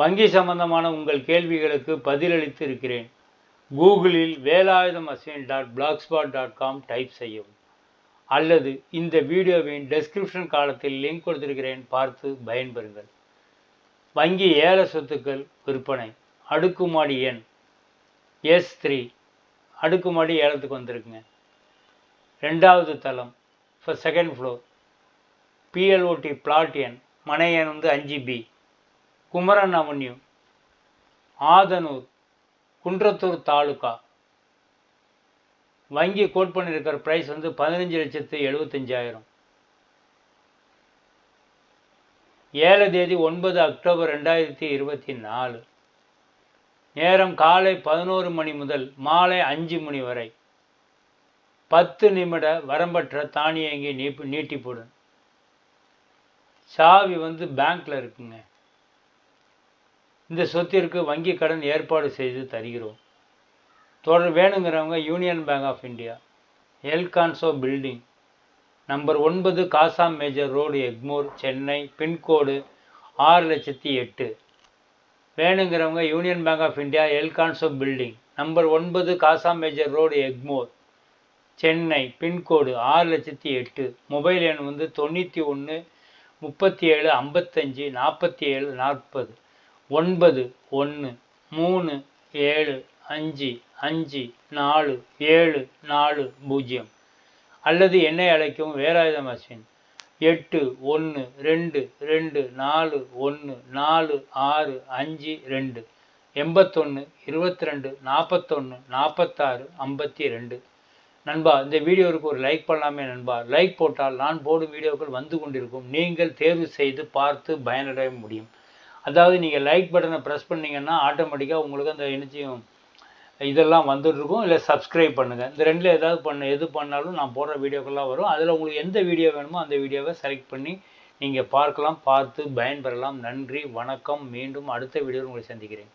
வங்கி சம்பந்தமான உங்கள் கேள்விகளுக்கு பதிலளித்து இருக்கிறேன் கூகுளில் Velayudham assign dot blogspot dot com type செய்யவும். அல்லது இந்த வீடியோவின் டெஸ்கிரிப்ஷன் காலத்தில் லிங்க் கொடுத்திருக்கிறேன் பார்த்து பயன்பெறுங்கள். வங்கி ஏல சொத்துக்கள் விற்பனை. அடுக்குமாடி எண் எஸ் த்ரீ அடுக்குமாடி ஏலத்துக்கு வந்திருக்குங்க. ரெண்டாவது தளம் இப்போ செகண்ட் ஃப்ளோர் பிஎல்ஓடி பிளாட் எண் மனை எண் வந்து அஞ்சு பி குமரன் அவென்யூ ஆதனூர் குன்றத்தூர் தாலுகா. வங்கி கோட் பண்ணியிருக்கிற ப்ரைஸ் வந்து பதினஞ்சு லட்சத்து எழுபத்தஞ்சாயிரம் ஏழு தேதி ஒன்பது அக்டோபர் ரெண்டாயிரத்தி இருபத்தி நாலு. நேரம் காலை பதினோரு மணி முதல் மாலை அஞ்சு மணி வரை. பத்து நிமிட வரம்பற்ற தானியங்கி நீட்டி நீட்டிப்புடன். சாவி வந்து பேங்க்ல இருக்குங்க. இந்த சொத்திற்கு வங்கி கடன் ஏற்பாடு செய்து தருகிறோம். தொடர் வேணுங்கிறவங்க Union Bank of India Elcanso building number ஒன்பது Casa major road Egmore Chennai pincode ஆறு லட்சத்தி எட்டு. வேணுங்கிறவங்க Union Bank of India Elcanso building number ஒன்பது Casa major road Egmore Chennai pincode ஆறு லட்சத்தி எட்டு. மொபைல் எண் வந்து தொண்ணூற்றி ஒன்று முப்பத்தி ஏழு ஐம்பத்தஞ்சு நாற்பத்தி ஏழு நாற்பது. ஒன்பது ஒன்று மூணு ஏழு அஞ்சு அஞ்சு நாலு ஏழு நாலு பூஜ்ஜியம். அல்லது என்னை அழைக்கும் வேலாயுதம் அஸ்வின் எட்டு ஒன்று ரெண்டு ரெண்டு நாலு ஒன்று நாலு ஆறு அஞ்சு ரெண்டு. எண்பத்தொன்று இருபத்தி ரெண்டு நாற்பத்தொன்று நாற்பத்தாறு ஐம்பத்தி ரெண்டு நண்பா இந்த வீடியோவுக்கு ஒரு லைக் பண்ணலாமே நண்பா. லைக் போட்டால் நான் போடும் வீடியோக்கள் வந்து கொண்டிருக்கும். நீங்கள் தேர்வு செய்து பார்த்து பயனடைய முடியும். அதாவது நீங்கள் லைக் பட்டனை ப்ரெஸ் பண்ணிங்கன்னா ஆட்டோமேட்டிக்காக உங்களுக்கு அந்த எனர்ஜியும் இதெல்லாம் வந்துட்டுருக்கும் இல்லை சப்ஸ்கிரைப் பண்ணுங்கள் இந்த ரெண்டில் ஏதாவது பண்ண எது பண்ணாலும் நான் போடுற வீடியோக்கெல்லாம் வரும். அதில் உங்களுக்கு எந்த வீடியோ வேணுமோ அந்த வீடியோவை செலக்ட் பண்ணி நீங்கள் பார்க்கலாம் பார்த்து பயன்பெறலாம். நன்றி வணக்கம். மீண்டும் அடுத்த வீடியோவில் உங்களை சந்திக்கிறேன்.